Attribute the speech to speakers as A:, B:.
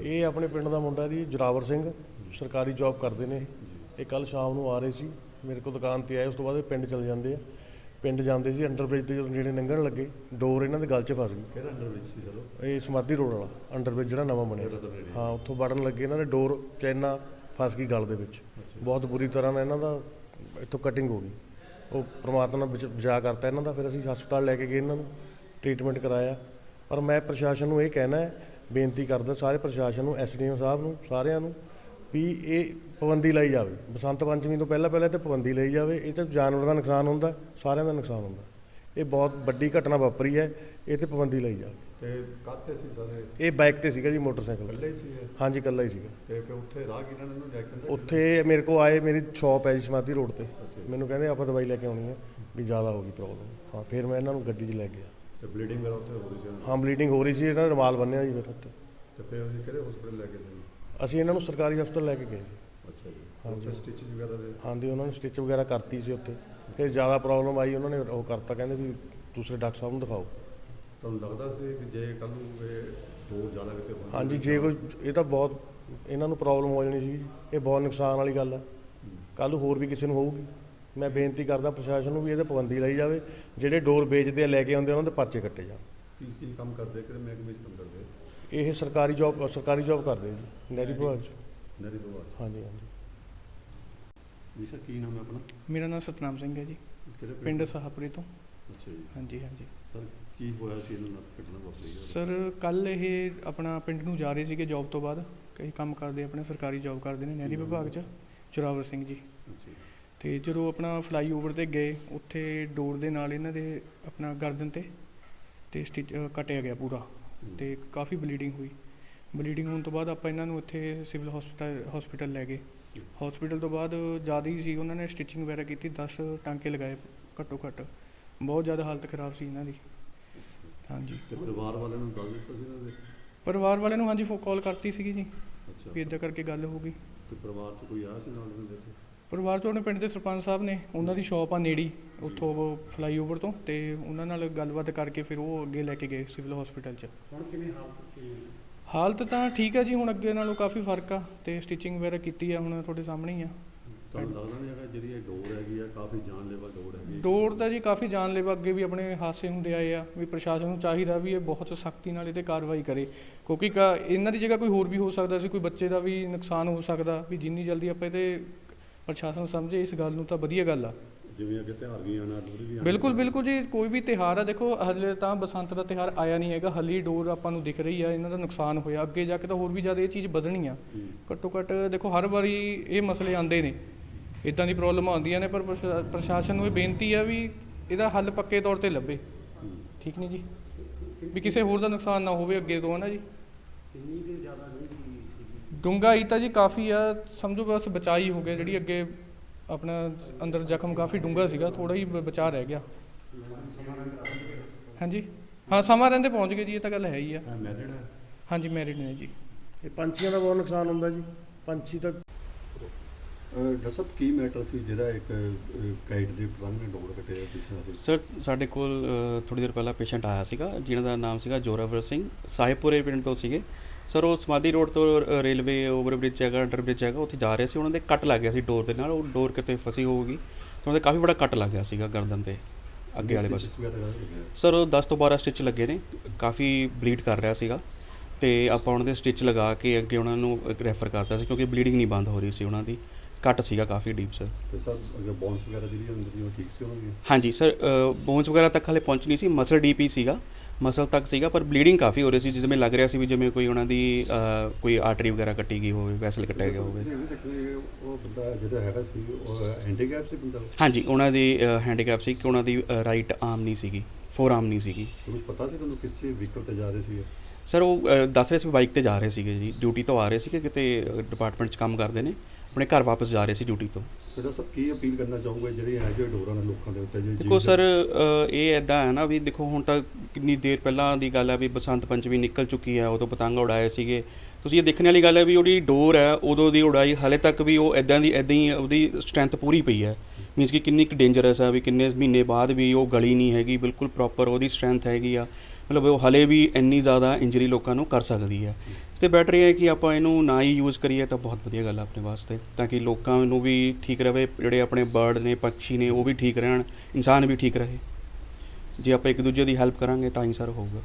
A: ਇਹ ਆਪਣੇ ਪਿੰਡ ਦਾ ਮੁੰਡਾ ਜੀ ਜਰਾਵਰ ਸਿੰਘ। ਸਰਕਾਰੀ ਜੌਬ ਕਰਦੇ ਨੇ ਇਹ। ਕੱਲ ਸ਼ਾਮ ਨੂੰ ਆ ਰਹੇ ਸੀ। ਮੇਰੇ ਕੋਲ ਦੁਕਾਨ ਤੇ ਆਏ ਉਸ ਤੋਂ ਬਾਅਦ ਇਹ ਪਿੰਡ ਚਲੇ ਜਾਂਦੇ ਆ। ਪਿੰਡ ਜਾਂਦੇ ਸੀ ਅੰਡਰਬ੍ਰਿਜ ਤੇ ਜਦੋਂ ਨੇੜੇ ਲੰਘਣ ਲੱਗੇ ਡੋਰ ਇਹਨਾਂ ਦੇ ਗਲ 'ਚ ਫਸ ਗਈ।
B: ਕਿਹੜਾ ਅੰਡਰ ਵਿੱਚ ਸੀ ਚਲੋ
A: ਇਹ ਸਮਾਧੀ ਰੋਡ ਵਾਲਾ ਅੰਡਰਬ੍ਰਿਜ ਜਿਹੜਾ ਨਵਾਂ ਬਣਿਆ। ਹਾਂ ਉੱਥੋਂ ਵੜਨ ਲੱਗੇ ਇਹਨਾਂ ਦੇ ਡੋਰ ਚੈਨਾ ਫਸ ਗਈ ਗਲ ਦੇ ਵਿੱਚ। ਬਹੁਤ ਬੁਰੀ ਤਰ੍ਹਾਂ ਨਾਲ ਇਹਨਾਂ ਦਾ ਇੱਥੋਂ ਕਟਿੰਗ ਹੋ ਗਈ। ਉਹ ਪ੍ਰਮਾਤਮਾ ਨੇ ਬਚਾ ਕਰਤਾ ਇਹਨਾਂ ਦਾ ਫਿਰ ਅਸੀਂ ਹਸਪਤਾਲ ਲੈ ਕੇ ਗਏ ਇਹਨਾਂ ਨੂੰ ਟ੍ਰੀਟਮੈਂਟ ਕਰਾਇਆ। ਪਰ ਮੈਂ ਪ੍ਰਸ਼ਾਸਨ ਨੂੰ ਇਹ ਕਹਿਣਾ ਹੈ ਬੇਨਤੀ ਕਰਦਾ ਸਾਰੇ ਪ੍ਰਸ਼ਾਸਨ ਨੂੰ ਐਸਡੀਐਮ ਸਾਹਿਬ ਨੂੰ ਸਾਰਿਆਂ ਨੂੰ ਵੀ ਇਹ ਪਾਬੰਦੀ ਲਈ ਜਾਵੇ। ਬਸੰਤ ਪੰਚਮੀ ਤੋਂ ਪਹਿਲਾਂ ਪਹਿਲਾਂ ਤੇ ਪਾਬੰਦੀ ਲਈ ਜਾਵੇ। ਇਹ ਤੇ ਜਾਨਵਰ ਦਾ ਨੁਕਸਾਨ ਹੁੰਦਾ ਸਾਰਿਆਂ ਦਾ ਨੁਕਸਾਨ ਹੁੰਦਾ। ਇਹ ਬਹੁਤ ਵੱਡੀ ਘਟਨਾ ਵਾਪਰੀ ਹੈ ਇਹ ਤੇ ਪਾਬੰਦੀ ਲਈ ਜਾਵੇ।
B: ਤੇ ਕਾਹਤੇ ਸੀ ਸਾਰੇ?
A: ਇਹ ਬਾਈਕ ਤੇ ਸੀਗਾ ਜੀ ਮੋਟਰਸਾਈਕਲ।
B: ਇਕੱਲੇ ਹੀ ਸੀ ਇਹ?
A: ਹਾਂਜੀ ਇਕੱਲਾ ਹੀ ਸੀਗਾ।
B: ਤੇ ਫਿਰ ਉੱਥੇ ਰਾਹ ਕਿਨਾਂ ਨੇ ਇਹਨੂੰ ਲੈ ਕੇ
A: ਉੱਥੇ ਮੇਰੇ ਕੋ ਆਏ ਮੇਰੀ ਸ਼ਾਪ ਹੈ ਜੀ ਸਮਾਧੀ ਰੋਡ ਤੇ। ਮੈਨੂੰ ਕਹਿੰਦੇ ਆਪਾਂ ਦਵਾਈ ਲੈ ਕੇ ਆਉਣੀ ਹੈ ਵੀ ਜ਼ਿਆਦਾ ਹੋ ਗਈ ਪ੍ਰੋਬਲਮ। ਹਾਂ ਫਿਰ ਮੈਂ ਇਹਨਾਂ ਨੂੰ ਗੱਡੀ 'ਚ ਲੈ ਗਿਆ।
B: ਤੇ ਬਲੀਡਿੰਗ ਵਗੈਰਾ ਉੱਥੇ ਹੋ ਰਹੀ ਸੀ
A: ਹਾਂ ਬਲੀਡਿੰਗ ਹੋ ਰਹੀ ਸੀ ਇਹਨਾਂ ਨੇ ਰੁਮਾਲ ਬੰਨਿਆ ਜੀ ਫਿਰ ਉੱਤੇ
B: ਤੇ ਫਿਰ ਅਸੀਂ ਕਿਹੜੇ ਹਸਪੀਟਲ ਲੈ ਕੇ ਸੀ
A: ਅਸੀਂ ਇਹਨਾਂ ਨੂੰ ਸਰਕਾਰੀ ਹਸਪਤਾਲ ਲੈ ਕੇ ਗਏ ਜੀ।
B: ਅੱਛਾ ਜੀ। ਉੱਥੇ ਸਟਿਚਿੰਗ ਵਗੈਰਾ ਦੇ?
A: ਹਾਂਜੀ ਉਹਨਾਂ ਨੇ ਸਟਿਚ ਵਗੈਰਾ ਕਰਤੀ ਸੀ ਉੱਥੇ। ਫਿਰ ਜ਼ਿਆਦਾ ਪ੍ਰੋਬਲਮ ਆਈ ਉਹਨਾਂ ਨੇ ਉਹ ਕਰਤਾ ਕਹਿੰਦੇ ਵੀ ਦੂਸਰੇ ਡਾਕਟਰ ਸਾਹਿਬ ਨੂੰ ਦਿਖਾਓ।
B: ਤੁਹਾਨੂੰ ਲੱਗਦਾ ਸੀ ਕਿ ਜੇ ਕੱਲ ਨੂੰ ਇਹ ਦੋ ਜ਼ਿਆਦਾ ਕਿਤੇ ਹੋਣ?
A: ਹਾਂਜੀ ਜੇ ਕੋਈ ਇਹ ਤਾਂ ਬਹੁਤ ਇਹਨਾਂ ਨੂੰ ਪ੍ਰੋਬਲਮ ਹੋ ਜਾਣੀ ਸੀ। ਇਹ ਬਹੁਤ ਨੁਕਸਾਨ ਵਾਲੀ ਗੱਲ ਹੈ। ਕੱਲ ਹੋਰ ਵੀ ਕਿਸੇ ਨੂੰ ਹੋਊਗੀ। ਮੈਂ ਬੇਨਤੀ ਕਰਦਾ ਪ੍ਰਸ਼ਾਸਨ ਨੂੰ ਵੀ ਇਹਦੇ ਪਾਬੰਦੀ ਲਈ ਜਾਵੇ ਜਿਹੜੇ ਡੋਰ ਵੇਚਦੇ ਆ ਲੈ ਕੇ ਆਉਂਦੇ ਉਹਨਾਂ ਦੇ ਪਰਚੇ ਕੱਟੇ ਜਾਣ।
B: ਕੀ ਕੀ ਕੰਮ ਕਰਦੇ ਕਿਹੜੇ ਮਹਿਕਮੇ 'ਚ ਕੰਮ ਕਰਦੇ
A: ਇਹ ਸਰਕਾਰੀ ਜੌਬ ਸਰਕਾਰੀ ਜੌਬ ਕਰਦੇ ਜੀ ਨਹਿਰੀ ਵਿਭਾਗ 'ਚ।
B: ਨਰੀ ਤੋਂ ਬਾਅਦ
A: ਹਾਂਜੀ ਹਾਂਜੀ।
B: ਜੀ ਸਰ ਕੀ ਨਾਮ ਹੈ ਆਪਣਾ?
C: ਮੇਰਾ ਨਾਮ ਸਤਨਾਮ ਸਿੰਘ ਹੈ ਜੀ। ਪਿੰਡ ਸਾਹਪੁਰੀ ਤੋਂ।
B: ਅੱਛਾ ਜੀ।
C: ਹਾਂਜੀ ਹਾਂਜੀ।
B: ਸਰ ਕੀ ਹੋਇਆ ਸੀ ਇਹਨਾਂ ਨਾਲ? ਘਟਨਾ ਵਾਪਰੀ
C: ਸਰ ਕੱਲ ਇਹ ਆਪਣਾ ਪਿੰਡ ਨੂੰ ਜਾ ਰਹੇ ਸੀਗੇ ਜੌਬ ਤੋਂ ਬਾਅਦ। ਕਈ ਕੰਮ ਕਰਦੇ ਆਪਣੇ ਸਰਕਾਰੀ ਜੌਬ ਕਰਦੇ ਨੇ ਨਹਿਰੀ ਵਿਭਾਗ 'ਚ। ਚੁਰਾਵਰ ਸਿੰਘ ਜੀ।
B: ਅੱਛਾ ਜੀ।
C: ਤੇ ਜਦੋਂ ਆਪਣਾ ਫਲਾਈਓਵਰ ਤੇ ਗਏ ਉੱਥੇ ਡੋਰ ਦੇ ਨਾਲ ਇਹਨਾਂ ਦੇ ਆਪਣਾ ਗਰਦਨ ਤੇ ਤੇ ਸਟਿਚ ਕੱਟਿਆ ਗਿਆ ਪੂਰਾ ਤੇ ਕਾਫੀ ਬਲੀਡਿੰਗ ਹੋਈ। ਬਲੀਡਿੰਗ ਹੋਣ ਤੋਂ ਬਾਅਦ ਆਪਾਂ ਇਹਨਾਂ ਨੂੰ ਇੱਥੇ ਸਿਵਲ ਹਸਪਤਾਲ ਹਸਪੀਟਲ ਲੈ ਗਏ। ਹਸਪੀਟਲ ਤੋਂ ਬਾਅਦ ਜ਼ਿਆਦਾ ਹੀ ਸੀ ਉਹਨਾਂ ਨੇ ਸਟਿਚਿੰਗ ਵਗੈਰਾ ਕੀਤੀ 10 ਟਾਂਕੇ ਲਗਾਏ ਘੱਟੋ ਘੱਟ। ਬਹੁਤ ਜ਼ਿਆਦਾ ਹਾਲਤ ਖਰਾਬ ਸੀ ਇਹਨਾਂ ਦੀ। ਹਾਂਜੀ।
B: ਤੇ ਪਰਿਵਾਰ ਵਾਲਿਆਂ ਨੂੰ ਦੱਸ ਦਿੱਤਾ ਸੀ ਇਹਨਾਂ ਦੇ?
C: ਪਰਿਵਾਰ ਵਾਲਿਆਂ ਨੂੰ ਹਾਂਜੀ ਫੋ ਕਾਲ ਕਰਤੀ ਸੀਗੀ ਜੀ
B: ਅੱਛਾ।
C: ਵੀ ਇਦਾਂ ਕਰਕੇ ਗੱਲ ਹੋ ਗਈ।
B: ਤੇ ਪਰਿਵਾਰ 'ਚ ਕੋਈ ਆਇਆ ਸੀ ਨਾਲ ਇਹਨਾਂ ਦੇ?
C: ਪਰਿਵਾਰ ਚੋਂ ਆਪਣੇ ਪਿੰਡ ਦੇ ਸਰਪੰਚ ਸਾਹਿਬ ਨੇ ਉਹਨਾਂ ਦੀ ਸ਼ਾਪ ਆ ਨੇੜੀ ਉੱਥੋਂ ਉਹ ਫਲਾਈਓਵਰ ਤੋਂ ਤੇ ਉਹਨਾਂ ਨਾਲ ਗੱਲਬਾਤ ਕਰਕੇ ਫਿਰ ਉਹ ਅੱਗੇ ਲੈ ਕੇ ਗਏ ਸਿਵਲ ਹਸਪੀਟਲ 'ਚ।
B: ਹੁਣ ਕਿਵੇਂ ਹਾਲਤ
C: ਹਾਲਤ ਤਾਂ ਠੀਕ ਹੈ ਜੀ ਹੁਣ ਅੱਗੇ ਨਾਲੋਂ ਕਾਫੀ ਫ਼ਰਕ ਆ ਤੇ ਸਟਿਚਿੰਗ ਵਗੈਰਾ ਕੀਤੀ ਆ ਹੁਣ ਤੁਹਾਡੇ ਸਾਹਮਣੇ ਹੀ ਆ।
B: ਤੁਹਾਨੂੰ ਲੱਗਦਾ ਨਹੀਂ ਹੈਗਾ ਜਿਹੜੀ ਇਹ ਡੋਰ ਹੈਗੀ ਆ ਕਾਫੀ ਜਾਨਲੇਵਾ ਡੋਰ ਹੈਗੀ।
C: ਡੋਰ ਤਾਂ ਜੀ ਕਾਫੀ ਜਾਨਲੇਵਾ ਅੱਗੇ ਵੀ ਆਪਣੇ ਹਾਦਸੇ ਹੁੰਦੇ ਆਏ ਆ ਵੀ ਪ੍ਰਸ਼ਾਸਨ ਨੂੰ ਚਾਹੀਦਾ ਵੀ ਇਹ ਬਹੁਤ ਸਖਤੀ ਨਾਲ ਇਹਤੇ ਕਾਰਵਾਈ ਕਰੇ। ਕਿਉਂਕਿ ਕਾ- ਇਹਨਾਂ ਦੀ ਜਗ੍ਹਾ ਕੋਈ ਹੋਰ ਵੀ ਹੋ ਸਕਦਾ ਸੀ ਕੋਈ ਬੱਚੇ ਦਾ ਵੀ ਨੁਕਸਾਨ ਹੋ ਸਕਦਾ ਵੀ ਜਿੰਨੀ ਜਲਦੀ ਆਪਾਂ ਇਹਤੇ ਪ੍ਰਸ਼ਾਸਨ ਸਮਝੇ ਇਸ ਗੱਲ ਨੂੰ ਤਾਂ ਵਧੀਆ ਗੱਲ ਆ।
B: ਜਿਵੇਂ ਅੱਗੇ ਤਿਉਹਾਰ ਵੀ ਆਣਾ ਡੋਰ ਵੀ ਆਉਣਾ।
C: ਬਿਲਕੁਲ ਬਿਲਕੁਲ ਜੀ ਕੋਈ ਵੀ ਤਿਹਾਰ ਆ ਦੇਖੋ ਹਲੇ ਤਾਂ ਬਸੰਤ ਦਾ ਤਿਹਾਰ ਆਇਆ ਨਹੀਂ ਹੈਗਾ ਹਲੀ ਡੋਰ ਆਪਾਂ ਨੂੰ ਦਿਖ ਰਹੀ ਆ ਇਹਨਾਂ ਦਾ ਨੁਕਸਾਨ ਹੋਇਆ। ਅੱਗੇ ਜਾ ਕੇ ਤਾਂ ਹੋਰ ਵੀ ਜ਼ਿਆਦਾ ਇਹ ਚੀਜ਼ ਵਧਣੀ ਆ।
B: ਹੂੰ।
C: ਘੱਟੋ ਘੱਟ ਦੇਖੋ ਹਰ ਵਾਰੀ ਇਹ ਮਸਲੇ ਆਉਂਦੇ ਨੇ। ਇਦਾਂ ਦੀ ਪ੍ਰੋਬਲਮ ਆਉਂਦੀਆਂ ਨੇ ਪਰ ਪ੍ਰਸ਼ਾ- ਪ੍ਰਸ਼ਾਸਨ ਨੂੰ ਇਹ ਬੇਨਤੀ ਆ ਵੀ ਇਹਦਾ ਹੱਲ ਪੱਕੇ ਤੌਰ ਤੇ ਲੱਭੇ।
B: ਹੂੰ।
C: ਠੀਕ ਨਹੀਂ ਜੀ? ਵੀ ਕਿਸੇ ਹੋਰ ਦਾ ਨੁਕਸਾਨ ਨਾ ਹੋਵੇ ਅੱਗੇ ਤੋਂ ਹੈ ਨਾ ਜੀ ਡੂੰਘਾਈ ਤਾਂ ਜੀ ਕਾਫੀ ਆ ਸਮਝੋ ਬਸ ਬਚਾਈ ਹੋ ਗਿਆ ਜਿਹੜੀ ਅੱਗੇ ਆਪਣਾ ਅੰਦਰ ਜ਼ਖਮ ਕਾਫੀ ਡੂੰਘਾ ਸੀਗਾ ਥੋੜਾ ਹੀ ਬ- ਬਚਾਅ ਰਹਿ ਗਿਆ। ਹਾਂਜੀ? ਹਾਂ ਸਮਾਂ ਰਹਿੰਦੇ ਪਹੁੰਚ ਗਏ ਜੀ ਇਹ ਤਾਂ ਗੱਲ ਹੈ ਹੀ ਆ।
B: ਮੈਰਿਡ ਹੈ
C: ਹਾਂਜੀ ਮੈਰਿਡ ਨੇ ਜੀ।
A: ਇਹ ਪੰਛੀਆਂ ਦਾ ਬਹੁਤ ਨੁਕਸਾਨ ਹੁੰਦਾ ਜੀ ਪੰਛੀ ਤਾਂ
B: ਡਾਕਟਰ ਸਾਹਿਬ ਕੀ ਮੈਟਰ ਸੀ ਜਿਹੜਾ ਇੱਕ ਕਾਈਟ ਦੇ ਪਤੰਗ ਨੇ ਡੋਰ ਕੱਟਿਆ ਪਿਛਲਾ ਸੀ
D: ਸਰ ਸਾਡੇ ਕੋਲ ਥੋੜੀ ਦੇਰ ਪਹਿਲਾਂ ਪੇਸ਼ੈਂਟ ਆਇਆ ਸੀਗਾ ਜਿਨ੍ਹਾਂ ਦਾ ਨਾਮ ਸੀਗਾ ਜੋਰਾਵਰ ਸਿੰਘ ਸਾਹਿਬਪੁਰੇ ਪਿੰਡ ਤੋਂ ਸੀਗੇ। ਸਰ ਉਹ ਸਮਾਧੀ ਰੋਡ ਤੋਂ ਰੇਲਵੇ ਓਵਰ ਬ੍ਰਿਜ ਹੈਗਾ ਅੰਡਰ ਬ੍ਰਿਜ ਹੈਗਾ ਉੱਥੇ ਜਾ ਰਹੇ ਸੀ। ਉਹਨਾਂ ਦੇ ਕੱਟ ਲੱਗ ਗਿਆ ਸੀ ਡੋਰ ਦੇ ਨਾਲ ਉਹ ਡੋਰ ਕਿਤੇ ਫਸੀ ਹੋਊਗੀ। ਤੇ ਉਹਨਾਂ ਦੇ ਕਾਫੀ ਬੜਾ ਕੱਟ ਲੱਗ ਗਿਆ ਸੀਗਾ ਗਰਦਨ ਤੇ ਅੱਗੇ ਵਾਲੇ ਪਾਸੇ। ਸਰ ਉਹ 10 ਤੋਂ 12 ਸਟਿਚ ਲੱਗੇ ਨੇ ਕਾਫੀ ਬਲੀਡ ਕਰ ਰਿਹਾ ਸੀਗਾ। ਤੇ ਆਪਾਂ ਉਹਨਾਂ ਦੇ ਸਟਿਚ ਲਗਾ ਕੇ ਅੱਗੇ ਉਹਨਾਂ ਨੂੰ ਰੈਫਰ ਕਰਤਾ ਸੀ ਕਿਉਂਕਿ ਬਲੀਡਿੰਗ ਨਹੀਂ ਬੰਦ ਹੋ ਰਹੀ ਸੀ ਉਹਨਾਂ ਦੀ। ਕੱਟ ਸੀਗਾ ਕਾਫੀ ਡੀਪ ਸਰ।
B: ਤੇ ਸਰ ਅਗਰ ਬੌਨਸ ਵਗੈਰਾ ਜਿਹੜੀ ਅੰਦਰ ਦੀ ਉਹ ਠੀਕ ਸੀ ਦੀ
D: ਹਾਂਜੀ ਸਰ ਬੋਨਸ ਵਗੈਰਾ ਤੱਕ ਹਲੇ ਪਹੁੰਚ ਨਹੀਂ ਸੀ ਮਸਲ ਡੀਪੀ ਸੀਗਾ। ਮਸਲ ਤੱਕ ਸੀਗਾ ਪਰ ਬਲੀਡਿੰਗ ਕਾਫੀ ਹੋ ਰਹੀ ਸੀ ਜਿਵੇਂ ਲੱਗ ਰਿਹਾ ਸੀ ਵੀ ਜਿਵੇਂ ਕੋਈ ਉਹਨਾਂ ਦੀ ਕੋਈ ਆਰਟਰੀ ਵਗੈਰਾ ਕੱਟੀ ਗਈ ਹੋਵੇ ਵੈਸਲ ਕੱਟਿਆ ਗਿਆ ਹੋਵੇ।
B: ਜਿਹਦੇ ਵਿੱਚ ਉਹ ਬੰਦਾ ਜਿਹੜਾ ਹੈਗਾ ਸੀ ਉਹ ਹੈਂਡੀਕੈਪ ਸੀ ਬੰਦਾ?
D: ਹਾਂਜੀ ਉਹਨਾਂ ਦੀ ਹੈਂਡੀਕੈਪ ਸੀ ਕਿ ਉਹਨਾਂ ਦੀ ਰਾਈਟ ਆਰਮ ਨਹੀਂ ਸੀਗੀ ਫੋਰ ਆਰਮ ਨਹੀਂ ਸੀਗੀ।
B: ਤੁਹਾਨੂੰ ਪਤਾ ਸੀ ਤੁਹਾਨੂੰ ਕਿਸ ਚੀਜ਼ ਵਹੀਕਲ ਤੇ ਜਾ ਰਹੇ ਸੀ
D: ਸਰ ਉਹ ਦੱਸ ਰਹੇ ਸੀ ਬਾਈਕ ਤੇ ਜਾ ਰਹੇ ਸੀਗੇ ਜੀ ਡਿਊਟੀ ਤੋਂ ਆ ਰਹੇ ਸੀਗੇ ਕਿਤੇ ਡਿਪਾਰਟਮੈਂਟ 'ਚ ਕੰਮ ਕਰਦੇ ਨੇ। ਆਪਣੇ ਘਰ ਵਾਪਸ ਜਾ ਰਹੇ ਸੀ ਡਿਊਟੀ ਤੋਂ।
B: ਡਾਕਟਰ ਸਾਹਿਬ ਕੀ ਅਪੀਲ ਕਰਨਾ ਚਾਹੋਗੇ ਜਿਹੜੀ ਜਿਹੇ ਡੋਰਾਂ ਨੇ ਲੋਕਾਂ ਦੇ ਉੱਤੇ
D: ਦੇਖੋ ਸਰ ਇਹ ਐਦਾਂ ਹੈ ਨਾ ਵੀ ਦੇਖੋ ਹੁਣ ਤਾਂ ਕਿੰਨੀ ਦੇਰ ਪਹਿਲਾਂ ਦੀ ਗੱਲ ਹੈ ਵੀ ਬਸੰਤ ਪੰਚਮੀ ਨਿਕਲ ਚੁੱਕੀ ਹੈ ਉਦੋਂ ਪਤੰਗ ਉਡਾਏ ਸੀਗੇ। ਤੁਸੀਂ ਇਹ ਦੇਖਣ ਵਾਲੀ ਗੱਲ ਹੈ ਵੀ ਉਹਦੀ ਡੋਰ ਹੈ ਉਦੋਂ ਦੀ ਉਡਾਈ ਹਲੇ ਤੱਕ ਵੀ ਉਹ ਐਦਾਂ ਦੀ ਐਦਾਂ ਹੀ ਉਹਦੀ ਸਟਰੈਂਥ ਪੂਰੀ ਪਈ ਹੈ। ਮੀਨਸ ਕਿ ਕਿੰਨੀ ਕੁ ਡੇਂਜਰਸ ਹੈ ਵੀ ਕਿੰਨੇ ਮਹੀਨੇ ਬਾਅਦ ਵੀ ਉਹ ਗਲੀ ਨਹੀਂ ਹੈਗੀ ਬਿਲਕੁਲ ਪ੍ਰੋਪਰ ਉਹਦੀ ਸਟਰੈਂਥ ਹੈਗੀ ਆ। ਮਤਲਬ ਉਹ ਹਲੇ ਵੀ ਇੰਨੀ ਜ਼ਿਆਦਾ ਇੰਜਰੀ ਲੋਕਾਂ ਨੂੰ ਕਰ ਸਕਦੀ ਹੈ। ਤੇ ਬੈਟਰ ਇਹ ਹੈ ਕਿ ਆਪਾਂ ਇਹਨੂੰ ਨਾ ਹੀ ਯੂਜ਼ ਕਰੀਏ ਤਾਂ ਬਹੁਤ ਵਧੀਆ ਗੱਲ ਆ ਆਪਣੇ ਵਾਸਤੇ, ਤਾਂ ਕਿ ਲੋਕਾਂ ਨੂੰ ਵੀ ਠੀਕ ਰਵੇ, ਜਿਹੜੇ ਆਪਣੇ ਬਰਡ ਨੇ, ਪੰਛੀ ਨੇ, ਉਹ ਵੀ ਠੀਕ ਰਹਿਣ, ਇਨਸਾਨ ਵੀ ਠੀਕ ਰਹੇ। ਜੇ ਆਪਾਂ ਇੱਕ ਦੂਜੇ ਦੀ ਹੈਲਪ ਕਰਾਂਗੇ ਤਾਂ ਹੀ ਸਰ ਹੋਊਗਾ।